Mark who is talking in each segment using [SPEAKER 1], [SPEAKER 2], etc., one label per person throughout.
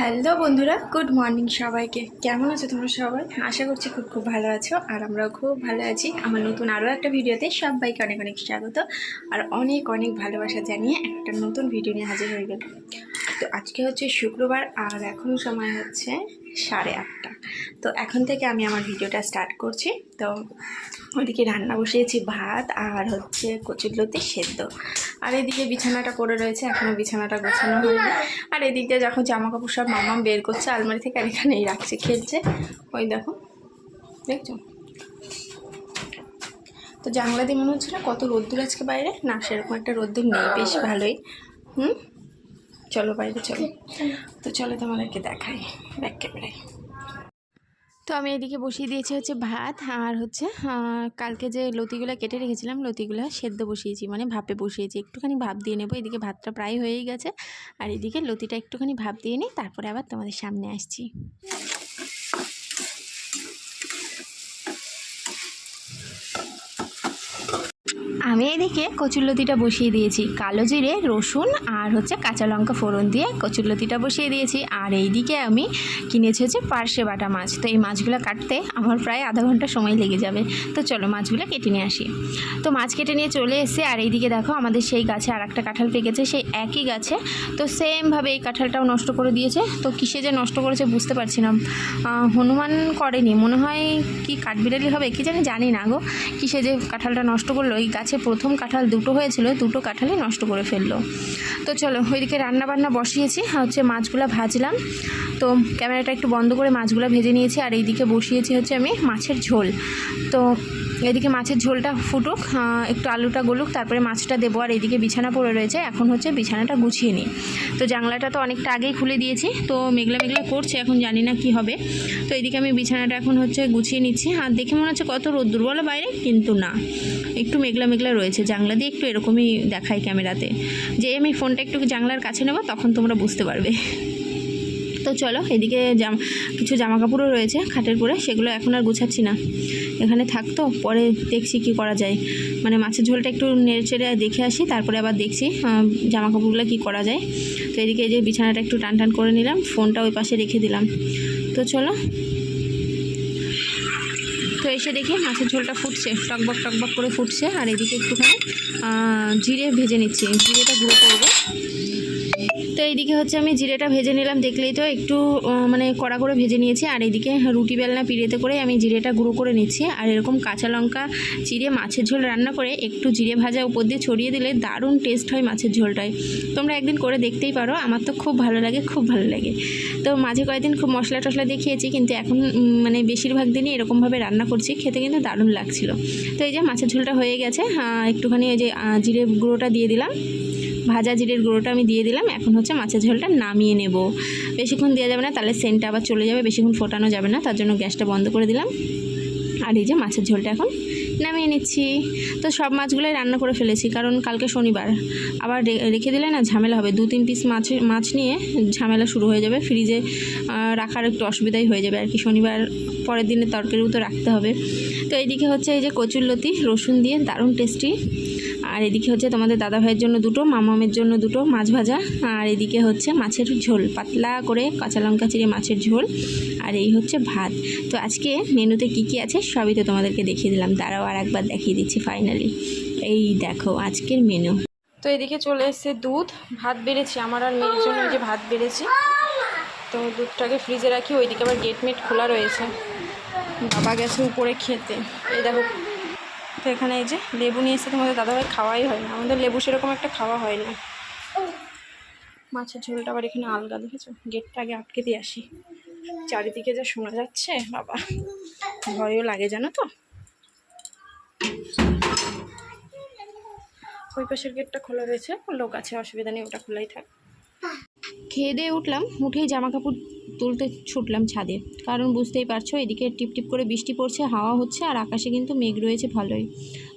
[SPEAKER 1] Hello বন্ধুরা, good morning সবাইকে। কেমন আছো তোমরা সবাই? আশা করছি খুব খুব ভালো আছো, আর আমরাও খুব ভালো আছি। আমার নতুন আরও একটা ভিডিওতে সবাইকে অনেক অনেক স্বাগত, আর অনেক অনেক ভালোবাসা জানিয়ে একটা নতুন ভিডিও নিয়ে হাজির হয়ে গেল তো আজকে হচ্ছে শুক্রবার আর এখন সময় হচ্ছে সাড়ে আটটা। তো এখন থেকে আমি আমার ভিডিওটা স্টার্ট করছি। তো ওইদিকে রান্না বসিয়েছি ভাত আর হচ্ছে কচুরলতি সেদ্ধ। আর এদিকে বিছানাটা পড়ে রয়েছে এখনও বিছানাটা গোছানো হয়নি। আর এদিক দিয়ে যখন জামা কাপড় সব মামাম বের করছে, আলমারি থেকে আর এখানেই রাখছে, খেলছে। ওই দেখো, দেখছ? তো জানলা দিয়ে মনে হচ্ছে না কত রোদ্দুর আজকে বাইরে? না, সেরকম একটা রোদ্দুর নেই, বেশ ভালোই। হুম? চলো বাইরে চলো। তো চলো তোমাদেরকে দেখাই ব্যাক ক্যামেরায় তো আমি এদিকে বসিয়ে দিয়েছি হচ্ছে ভাত আর হচ্ছে কালকে যে লতিগুলো কেটে রেখেছিলাম লতিগুলো সেদ্ধ বসিয়েছি মানে ভাপে বসিয়েছি। একটুখানি ভাপ দিয়ে নেব এদিকে ভাতটা প্রায় হয়েই গেছে। আর এদিকে লতিটা একটুখানি ভাপ দিয়ে নিই তারপরে আবার তোমাদের সামনে আসছি। আমি এদিকে কচুরলতিটা বসিয়ে দিয়েছি। কালো জিরে, রসুন আর হচ্ছে কাঁচা লঙ্কা ফোড়ন দিয়ে কচুরলতিটা বসিয়ে দিয়েছি। আর এইদিকে আমি কিনেছি হচ্ছে পার্শে বাটা মাছ। তো এই মাছগুলো কাটতে আমার প্রায় আধা ঘণ্টা সময় লেগে যাবে। তো চলো মাছগুলো কেটে নিয়ে আসি। তো মাছ কেটে নিয়ে চলে এসে আর এইদিকে দেখো আমাদের সেই গাছে আর একটা কাঁঠাল পেকেছে, সেই একই গাছে। তো সেমভাবে এই কাঁঠালটাও নষ্ট করে দিয়েছে। তো কিসে যে নষ্ট করেছে বুঝতে পারছি না। হনুমান করেনি। মনে হয় কি কাঠবিড়ালি হবে, কি জানি জানি না গো। কিসে যে কাঁঠালটা নষ্ট করল, এই গাছে প্রথম কাঁঠাল দুটো হয়েছিল, দুটো কাঁঠালই নষ্ট করে ফেলল। তো চলো, ওইদিকে রান্না বান্না বসিয়েছি, হচ্ছে মাছগুলো ভাজলাম। তো ক্যামেরাটা একটু বন্ধ করে মাছগুলো ভেজে নিয়েছি, আর এইদিকে বসিয়েছি হচ্ছে আমি মাছের ঝোল। তো এদিকে মাছের ঝোলটা ফুটুক একটু আলুটা গলুক, তারপরে মাছটা দেবো, আর এদিকে বিছানা পড়ে রয়েছে, এখন হচ্ছে বিছানাটা গুছিয়ে নিই। তো জানলাটা তো অনেকটা আগেই খুলে দিয়েছি, তো মেঘলা মেঘলা করছে, এখন জানি না কি হবে। তো এদিকে আমি বিছানাটা এখন হচ্ছে গুছিয়ে নিচ্ছি, আর দেখে মনে হচ্ছে কত রোদ্দুর, বলো বাইরে? কিন্তু না। একটু মেঘলা মেঘলা রয়েছে। জানলা দিয়ে একটু এরকমই দেখাই ক্যামেরাতে। যে আমি ফোনটা একটু জানলার কাছে নেব, তখন তোমরা বুঝতে পারবে। তো চলো, এদিকে জাম, কিছু জামা কাপড়ও রয়েছে খাটের পরে সেগুলো এখন আর গুছাচ্ছি না। এখানে থাকতো পরে দেখছি কি করা যায়। মানে মাছের ঝোলটা একটু নেড়ে চেড়ে দেখে আসি, তারপরে আবার দেখছি জামা কাপড়গুলো কী করা যায়। তো এদিকে যে বিছানাটা একটু টান টান করে নিলাম, ফোনটা ওই পাশে রেখে দিলাম। তো চলো এসে দেখি মাছের ঝোলটা ফুটছে, টকবক টকবক করে ফুটছে, আর এদিকে একটুখানি জিরে ভেজে নিচ্ছি, জিরেটা গুঁড়ো করব। তো এইদিকে হচ্ছে আমি জিরেটা ভেজে নিলাম, দেখলেই তো একটু মানে কড়া করে ভেজে নিয়েছি। আর এইদিকে রুটি বেলনা পিড়েতে করে আমি জিরেটা গুঁড়ো করে নিচ্ছি। আর এরকম কাঁচা লঙ্কা চিড়ে মাছের ঝোল রান্না করে একটু জিরে ভাজা উপর দিয়ে ছড়িয়ে দিলে দারুণ টেস্ট হয় মাছের ঝোলটায়। তোমরা একদিন করে দেখতেই পারো, আমার তো খুব ভালো লাগে, খুব ভালো লাগে। তো মাঝে কয়েকদিন খুব মশলা টশলা দেখিয়েছি কিন্তু এখন মানে বেশিরভাগ দিনই এরকমভাবে রান্না করছি, খেতে কিন্তু দারুণ লাগছিল। তো এই যে মাছের ঝোলটা হয়ে গেছে একটুখানি ওই যে জিরে গুঁড়োটা দিয়ে দিলাম। ভাজা জিরের গুঁড়োটা আমি দিয়ে দিলাম। এখন হচ্ছে মাছের ঝোলটা নামিয়ে নেব। বেশিক্ষণ দেওয়া যাবে না, তাহলে সেন্টটা আবার চলে যাবে, বেশিক্ষণ ফোটানো যাবে না, তার জন্য গ্যাসটা বন্ধ করে দিলাম। আর এই যে মাছের ঝোলটা এখন নামিয়ে নিচ্ছি। তো সব মাছগুলোই রান্না করে ফেলেছি, কারণ কালকে শনিবার। আবার রেখে দিলে না ঝামেলা হবে দু তিন পিস মাছ মাছ নিয়ে ঝামেলা শুরু হয়ে যাবে ফ্রিজে রাখার একটু অসুবিধাই হয়ে যাবে। আর কি শনিবার পরের দিনে তরকারিও তো রাখতে হবে। তো এইদিকে হচ্ছে এই যে কচুরলতি, রসুন দিয়ে দারুণ টেস্টি আর এদিকে হচ্ছে তোমাদের দাদা ভাইয়ের জন্য দুটো, মামামের জন্য দুটো মাছ ভাজা, আর এদিকে হচ্ছে মাছের ঝোল, পাতলা করে কাঁচা লঙ্কা চিড়ে মাছের ঝোল, আর এই হচ্ছে ভাত। তো আজকে মেনুতে কি কি আছে সবই তো তোমাদেরকে দেখিয়ে দিলাম দাঁড়াও আর একবার দেখিয়ে দিচ্ছি ফাইনালি এই দেখো আজকের মেনু। তো এদিকে চলে এসছে দুধ, ভাত বেড়েছি, আমার আর মেয়ের জন্য যে ভাত বেড়েছি। তো দুধটাকে ফ্রিজে রাখি, ওইদিকে আবার গেট মেট খোলা রয়েছে। বাবা গেছে উপরে খেতে। এই দেখো তো এখানে এই যে লেবু নিয়ে এসে তোমাদের দাদাভাই খাওয়াই হয় না। আমাদের লেবু সেরকম একটা খাওয়া হয় না। মাছের ঝোলটা আবার এখানে আলগা দেখেছ? গেটটা আগে আটকে দিয়ে আসি। চারিদিকে যা শোনা যাচ্ছে, বাবা। ভয়ও লাগে, জানো তো? ওই পাশের গেটটা খোলা রয়েছে, লোক আছে, অসুবিধা নেই, ওটা খোলাই থাক। খেয়ে দিয়ে উঠলাম, উঠেই জামা কাপড় তুলতে ছুটলাম ছাদে। কারণ বুঝতেই পারছ, এদিকে টিপ টিপ করে বৃষ্টি পড়ছে, হাওয়া হচ্ছে, আর আকাশে কিন্তু মেঘ রয়েছে ভালোই।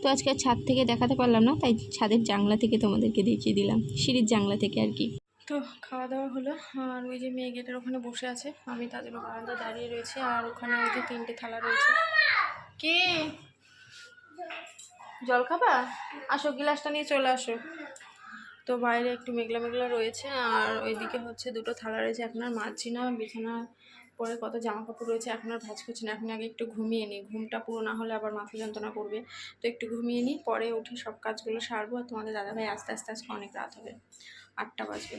[SPEAKER 1] তো আজকে ছাদ থেকে দেখাতে পারলাম না, তাই ছাদের জানলা থেকে তোমাদেরকে দেখিয়ে দিলাম, সিঁড়ির জানলা থেকে আর কি। তো খাওয়া দাওয়া হলো, আর ওই যে মেয়ে গেটের ওখানে বসে আছে, আমি তাদের বারান্দা দাঁড়িয়ে রয়েছি, আর ওখানে ওই যে তিনটে থালা রয়েছে। কে? জল খাবা আসো, গিলাসটা নিয়ে চলে আসো। তো বাইরে একটু মেঘলা মেঘলা রয়েছে, আর ওইদিকে হচ্ছে দুটো থালা রয়েছে, এখন আর মাজছি না বিছানা পরে কত জামা কাপড় রয়েছে, এখন আর ভাজ করছি না, এখন আগে একটু ঘুমিয়ে নিই, ঘুমটা পুরো না হলে আবার মাথা যন্ত্রণা করবে, তো একটু ঘুমিয়ে নিই, পরে উঠে সব কাজগুলো সারবো, আর তোমাদের দাদাভাই আস্তে আস্তে আজকে অনেক রাত হবে, আটটা বাজবে,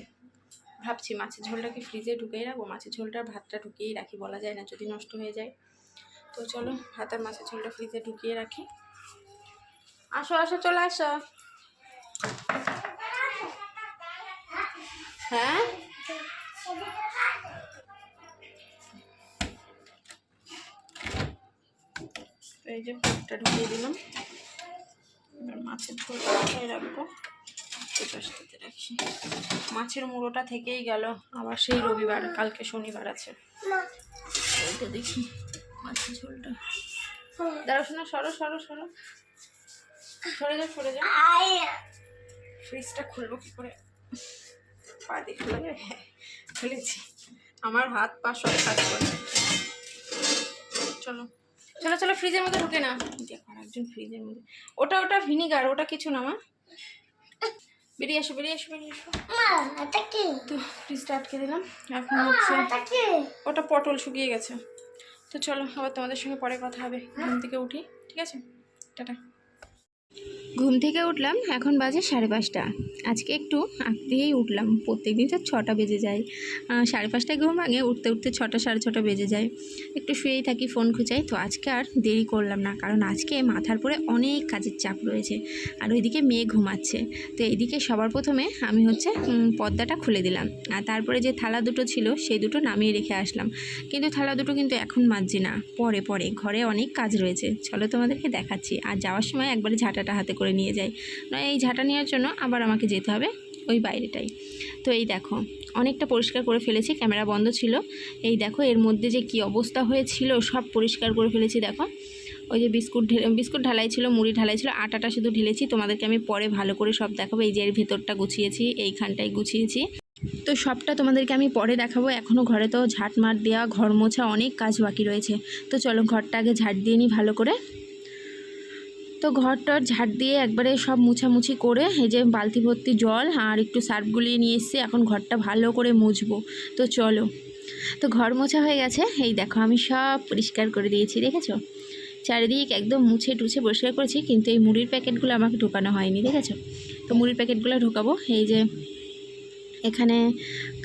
[SPEAKER 1] ভাবছি মাছের ঝোলটাকে ফ্রিজে ঢুকিয়ে রাখব, মাছের ঝোলটার ভাতটা ঢুকিয়েই রাখি, বলা যায় না, যদি নষ্ট হয়ে যায়, তো চলো ভাত আর মাছের ঝোলটা ফ্রিজে ঢুকিয়ে রাখি, আসো আসো, চলে আসো। হ্যাঁ? এই যে ভাতটা ঢুকিয়ে দিলাম। এবার মাছের ঝোলটা কোথায় রাখব। পাশটাতে রাখি মাছের মুড়োটা থেকেই গেল। আবার সেই রবিবার কালকে শনিবার আছে। এইটা দেখি মাছের ঝোলটা। দাঁড়া শোনা সরো সরো সরো। সরে যাও সরে যাও। ফ্রিজটা খুলবো কি করে? পা দিয়ে খোলা হ্যাঁ খুলেছি আমার হাত পা সব কাজ করে। চলো। চলো চলো ফ্রিজের মধ্যে ঢুকে না। দেখো একজন ফ্রিজের মধ্যে। ওটা ওটা ভিনিগার ওটা কিছু না মা। বেরিয়ে আসো বেরিয়ে আসো বেরিয়ে আসো তো ফ্রিজটা আটকে দিলাম। এখন হচ্ছে ওটা পটল শুকিয়ে গেছে। তো চলো আবার তোমাদের সঙ্গে পরে কথা হবে। ঘুম থেকে উঠি। ঠিক আছে? টাটা। ঘুম থেকে উঠলাম, এখন বাজে সাড়ে পাঁচটা। আজকে একটু দিয়েই উঠলাম প্রত্যেক দিন তো ছটা বেজে যায়। সাড়ে পাঁচটায় ঘুম আগে উঠতে উঠতে ছটা, সাড়ে ছটা বেজে যায়। একটু শুয়েই থাকি, ফোন খুঁজাই, তো আজকে আর দেরি করলাম না, কারণ আজকে মাথার পরে অনেক কাজের চাপ রয়েছে। আর ওইদিকে মেয়ে ঘুমাচ্ছে। তো এইদিকে সবার প্রথমে আমি হচ্ছে পর্দাটা খুলে দিলাম। আর তারপরে যে থালা দুটো ছিল, সেই দুটো নামিয়ে রেখে আসলাম। কিন্তু থালা দুটো কিন্তু এখন মাজছি না, পরে পরে। ঘরে অনেক কাজ রয়েছে। চলো তোমাদেরকে দেখাচ্ছি। আর যাওয়ার সময় একবারে ঝাঁটাটা হাতে করে নিয়ে যাই। নয় এই ঝাঁটা নেওয়ার জন্য আবার আমাকে যেতে হবে ওই বাইরেটাই। তো এই দেখো, অনেকটা পরিষ্কার করে ফেলেছি, ক্যামেরা বন্ধ ছিল। এই দেখো, এর মধ্যে যে কি অবস্থা হয়েছিল, সব পরিষ্কার করে ফেলেছি, দেখো। ওই যে বিস্কুট বিস্কুট ঢালাই ছিল, মুড়ি ঢালাই ছিল, আটাটা শুধু ঢেলেছি, তোমাদেরকে আমি পরে ভালো করে সব দেখাবো। এই যে এর ভেতরটা গুছিয়েছি, এইখানটায় গুছিয়েছি। তো সবটা তোমাদেরকে আমি পরে দেখাবো এখনও ঘরে তো ঝাঁট মার দেওয়া, ঘর মোছা অনেক কাজ বাকি রয়েছে। তো চলো ঘরটা আগে ঝাঁট দিয়ে নিই ভালো করে। তো ঘরটার ঝাড় দিয়ে একবারে সব মুছামুছি করে এই যে বালতি ভর্তি জল আর একটু সার্ফ গুলিয়ে নিয়ে এসেছি। এখন ঘরটা ভালো করে মুছবো। তো চলো। তো ঘর মোছা হয়ে গেছে। এই দেখো আমি সব পরিষ্কার করে দিয়েছি, দেখেছ? চারিদিক একদম মুছে টুছে পরিষ্কার করেছি, কিন্তু এই মুড়ির প্যাকেটগুলো আমাকে ঢোকানো হয়নি, দেখেছ? তো মুড়ির প্যাকেটগুলো ঢোকাবো। এই যে এখানে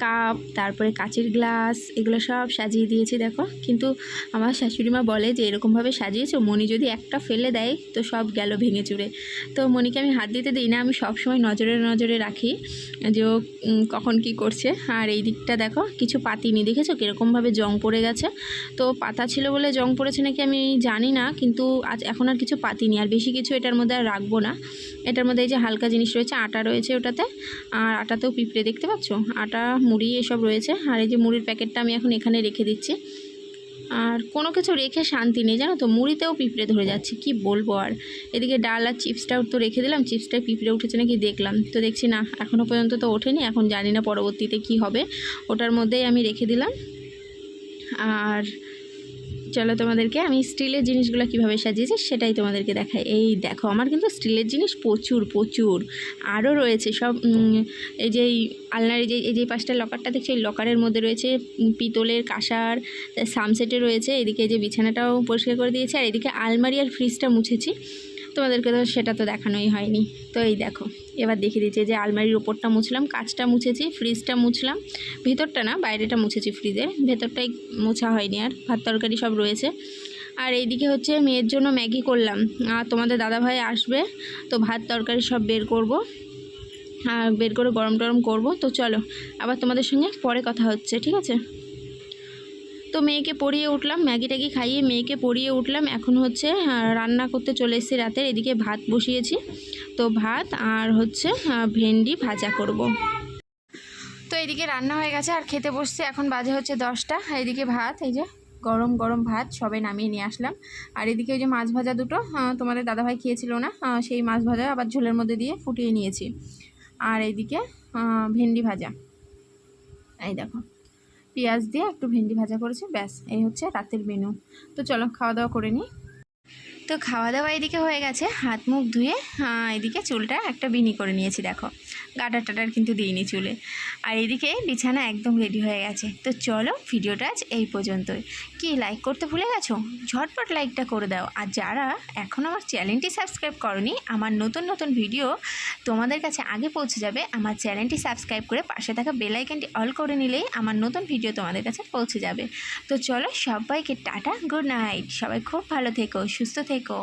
[SPEAKER 1] কাপ, তারপরে কাচের গ্লাস, এগুলো সব সাজিয়ে দিয়েছি, দেখো। কিন্তু আমার শাশুড়িমা বলে যে, এরকমভাবে সাজিয়েছো? মনি যদি একটা ফেলে দেয়, তো সব গেল ভেঙে চুরে। তো মনিকে আমি হাত দিতে দিই না, আমি সবসময় নজরে নজরে রাখি যে ও কখন কি করছে। আর এই দিকটা দেখো, কিছু পাতিনি দেখেছ? কীরকমভাবে জং পড়ে গেছে। তো পাতা ছিল বলে জং পড়েছে নাকি আমি জানি না, কিন্তু আজ এখন আর কিছু পাতিনি আর বেশি কিছু এটার মধ্যে আর রাখব না। এটার মধ্যে এই যে হালকা জিনিস রয়েছে, আটা রয়েছে ওটাতে। আর আটাতেও পিঁপড়ে, দেখতে পাচ্ছ? আটা মুড়ি এসব রয়েছে, আর এই যে মুড়ির প্যাকেটটা আমি এখন এখানে রেখে দিচ্ছি। আর কোনো কিছু রেখে শান্তি নেই, জানো তো, মুড়িতেও পিঁপড়ে ধরে যাচ্ছে, কি বলব আর। এদিকে ডাল আর চিপসটাও তো রেখে দিলাম চিপসটায় পিঁপড়ে উঠেছে নাকি দেখলাম। তো দেখছি না এখনও পর্যন্ত তো ওঠেনি, এখন জানি না পরবর্তীতে কি হবে। ওটার মধ্যেই আমি রেখে দিলাম। আর চলো তোমাদেরকে আমি স্টিলের জিনিসগুলো কীভাবে সাজিয়েছি সেটাই তোমাদেরকে দেখাই। এই দেখো, আমার কিন্তু স্টিলের জিনিস প্রচুর প্রচুর। আরও রয়েছে সব এই যে আলনার যে, এই যে পাঁচটা লকারটা দেখছি, এই লকারের মধ্যে রয়েছে পিতলের কাঁসার সামসেটে রয়েছে, এদিকে যে বিছানাটাও পরিষ্কার করে দিয়েছি, আর এদিকে আলমারি আর ফ্রিজটা মুছেছি। তোমাদেরকে তো সেটা তো দেখানোই হয়নি। তো এই দেখো। এবার দেখিয়ে দিচ্ছি যে আলমারির ওপরটা মুছলাম, কাচটা মুছেছি ফ্রিজটা মুছলাম। ভেতরটা না, বাইরেটা মুছেছি ফ্রিজের ভেতরটাই মোছা হয়নি আর, ভাত তরকারি সব রয়েছে। আর এইদিকে হচ্ছে মেয়ের জন্য ম্যাগি করলাম। আর তোমাদের দাদাভাই আসবে, তো ভাত তরকারি সব বের করব। আর বের করে গরম টরম করব। তো চলো, আবার তোমাদের সঙ্গে পরে কথা হচ্ছে, ঠিক আছে? তো মেয়েকে পড়িয়ে উঠলাম, ম্যাগি ট্যাগি খাইয়ে মেয়েকে পড়িয়ে উঠলাম। এখন হচ্ছে রান্না করতে চলে এসেছি রাতের। এদিকে ভাত বসিয়েছি। তো ভাত আর হচ্ছে ভেন্ডি ভাজা করব। তো এদিকে রান্না হয়ে গেছে, আর খেতে বসছে। এখন বাজে হচ্ছে দশটা। এদিকে ভাত, এই যে গরম গরম ভাত সবে নামিয়ে নিয়ে আসলাম। আর এদিকে ওই যে মাছ ভাজা দুটো তোমাদের দাদাভাই খেয়েছিল না সেই মাছ ভাজা আবার ঝোলের মধ্যে দিয়ে ফুটিয়ে নিয়েছি। আর এইদিকে ভেন্ডি ভাজা। এই দেখো, পেঁয়াজ দিয়ে একটু ভেন্ডি ভাজা করেছি, ব্যাস, এই হচ্ছে রাতের মেনু তো চলো, খাওয়া দাওয়া করে নিই। তো খাওয়া দাওয়া এদিকে হয়ে গেছে, হাত মুখ ধুয়ে এদিকে চুলটা একটা বিনি করে নিয়েছি, দেখো। গাটার টাটার কিন্তু দিইনি চুলে। আর এদিকে বিছানা একদম রেডি হয়ে গেছে। তো চলো ভিডিওটা আজ এই পর্যন্তই। কি লাইক করতে ভুলে গেছো? ঝটপট লাইকটা করে দাও। আর যারা এখন আমার চ্যানেলটি সাবস্ক্রাইব করনি, আমার নতুন নতুন ভিডিও তোমাদের কাছে আগে পৌঁছে যাবে। আমার চ্যানেলটি সাবস্ক্রাইব করে পাশে থাকা বেল আইকনটি অল করে নিলেই আমার নতুন ভিডিও তোমাদের কাছে পৌঁছে যাবে। তো চলো সবাইকে টাটা গুড নাইট সবাই খুব ভালো থেকো, সুস্থ থেকো।